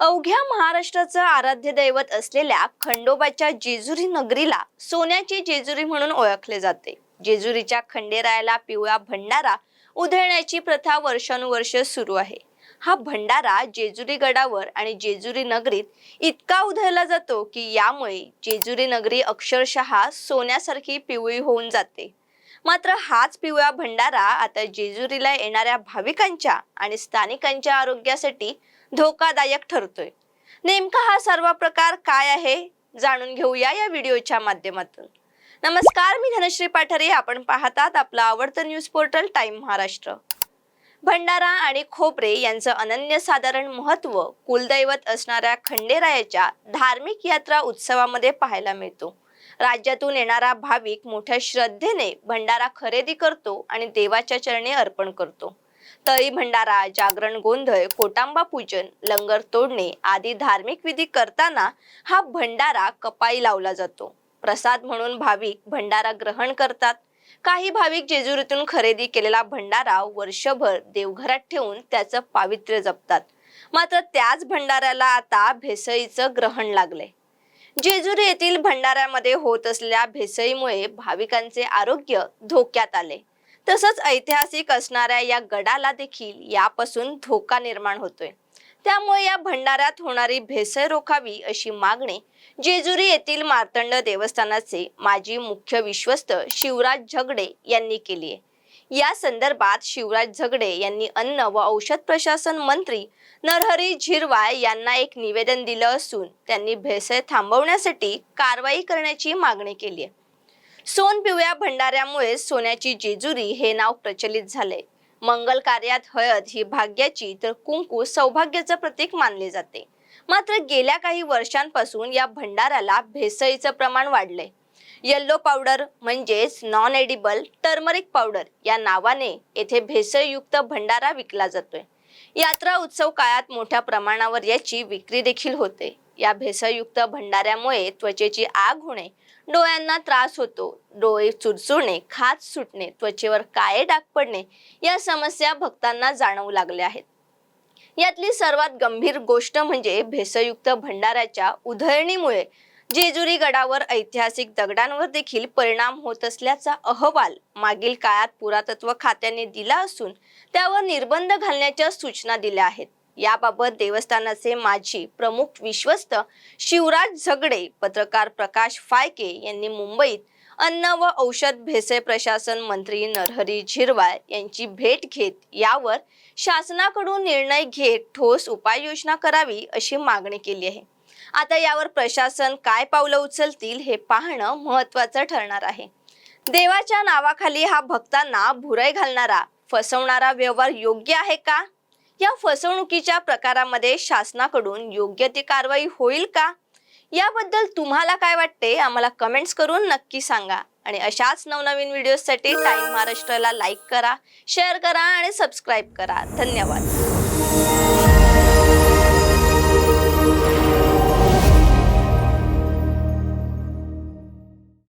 अवघ्या महाराष्ट्राचं आराध्य दैवत असलेल्या खंडोबाच्या जेजुरी नगरीला सोन्याची जेजुरी म्हणून ओळखले जाते. जेजुरीच्या खंडेरायाला पिवळा भंडारा उधळण्याची प्रथा वर्षानुवर्ष सुरू आहे. हा भंडारा जेजुरी गडावर आणि जेजुरी नगरीत इतका उधळला जातो की यामुळे जेजुरी नगरी अक्षरशः सोन्यासारखी पिवळी होऊन जाते. मात्र हाच पिवळा भंडारा आता जेजुरीला येणाऱ्या भाविकांच्या आणि स्थानिकांच्या आरोग्यासाठी धोकादायक ठरतोय. नेमका हा सर्व प्रकार काय आहे जाणून घेऊया या व्हिडिओच्या माध्यमातून. नमस्कार मी धनश्री पाठारे. आपण पाहतात आपलं आवडतं न्यूज पोर्टल टाइम महाराष्ट्र. भंडारा आणि खोबरे यांचं अनन्यसाधारण महत्त्व कुलदैवत असणाऱ्या खंडेरायाच्या धार्मिक यात्रा उत्सवामध्ये पाहायला मिळतो. राज्यातून येणारा भाविक मोठ्या श्रद्धेने भंडारा खरेदी करतो आणि देवाच्या चरणी अर्पण करतो. तळी भंडारा जागरण गोंधळ कोटांबा पूजन लंगर तोडणे आदी धार्मिक विधी करताना हा भंडारा कपाई लावला जातो. प्रसाद म्हणून भाविक भंडारा ग्रहण करतात. काही भाविक जेजुरीतून खरेदी केलेला भंडारा वर्षभर देवघरात ठेवून त्याचं पावित्र्य जपतात. मात्र त्याच भंडाऱ्याला आता भेसळीचं ग्रहण लागले जेजुरी येथील भंडाऱ्यामध्ये होत असलेल्या भेसळीमुळे भाविकांचे आरोग्य धोक्यात आले. तसंच ऐतिहासिक असणाऱ्या या गडाला देखील यापासून धोका निर्माण होतोय. त्यामुळे या भंडाऱ्यात होणारी भेसळ रोखावी अशी मागणी जेजुरी येथील मार्तंड देवस्थानाचे माजी मुख्य विश्वस्त शिवराज झगडे यांनी केली आहे या संदर्भात शिवराज झगडे यांनी अन्न व औषध प्रशासन मंत्री नरहरी झिरवाळ यांना एक निवेदन दिलं असून त्यांनी भेसळ थांबवण्यासाठी कारवाई करण्याची मागणी केली आहे. सोन पिवळ्या भंडाऱ्यामुळे सोन्याची जेजुरी हे नाव प्रचलित झाले. मंगल कार्यात हळद ही भाग्याची तर कुंकू सौभाग्याचं प्रतीक मानले जाते. मात्र गेल्या काही वर्षांपासून या भंडाऱ्याला भेसळीचं प्रमाण वाढलंय. येल्लो पावडर म्हणजेच नॉन एडिबल टर्मरिक पावडर या नावाने येथे भेसळयुक्त भंडारा विकला जातोय. यात्रा उत्सव काळात मोठ्या प्रमाणावर याची विक्री देखील होते. या भेसळयुक्त भंडाऱ्यामुळे त्वचेची आग होणे डोळ्यांना त्रास होतो डोळे चुरचुरणे खाज सुटणे त्वचेवर काळे डाग पडणे या समस्या भक्तांना जाणवू लागल्या आहेत. यातली सर्वात गंभीर गोष्ट म्हणजे भेसळयुक्त भंडाऱ्याच्या उधळणीमुळे जेजुरी गडावर ऐतिहासिक दगडांवर देखील परिणाम होत असल्याचा अहवाल मागील काळात पुरातत्व खात्याने दिला असून त्यावर निर्बंध घालण्याच्या सूचना दिल्या आहेत. याबाबत देवस्थानाचे माजी प्रमुख विश्वस्त शिवराज झगडे पत्रकार प्रकाश फायके यांनी मुंबईत अन्न व औषध भेसळ प्रशासन मंत्री नरहरी झिरवाळ यांची भेट घेत यावर शासनाकडून निर्णय घेत ठोस उपाययोजना करावी अशी मागणी केली आहे. आता यावर प्रशासन काय पावलं उचलतील हे पाहणं महत्वाचं ठरणार आहे. देवाच्या नावाखाली हा भक्तांना भुरय घालणारा फसवणारा व्यवहार योग्य आहे का? या फसवणुकीच्या प्रकारामध्ये शासनाकडून योग्य ती कारवाई होईल का? याबद्दल तुम्हाला काय वाटते आम्हाला कमेंट्स करून नक्की सांगा. आणि अशाच नवनवीन व्हिडिओसाठी टाईम महाराष्ट्राला लाईक करा शेअर करा आणि सबस्क्राईब करा. धन्यवाद.